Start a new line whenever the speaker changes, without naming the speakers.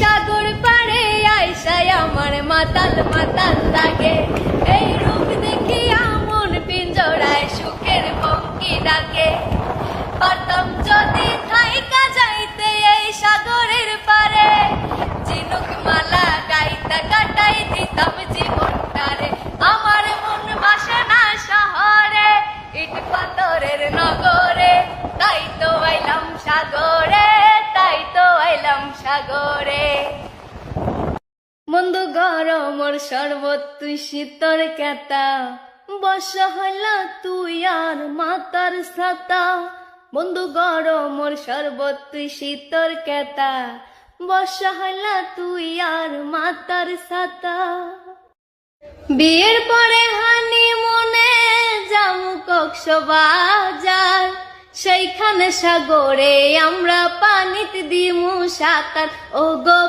সাগর পারে আইসাই আমার মাতাল মাতাল লাগে। এই রূপ দেখি আমন পিঞ্জরায় সুখের পঙ্কি ডাকে। পারতাম যদি থাইকা যাইতে এই সাগরের পারে চিনুক মালা গাইতা কাটাই দিতাম জীবনটারে। আমার মন বাসে না শহরে, ইট পাথরের নগরে, তাই সাগরে বন্ধু গরমর শরবত তুই শীতর কেতা। বস হলা তুই আর মাতার সাতা বন্ধু গরমর শরবত তুই শীতর কেতা। বস হলা তুই আর মাতার সাতা বিয়ের পরে হানি মনে যামু কক্সবাজার। সেইখানে সাগরে আমরা পানিতে দিমু সাঁতার। ও গো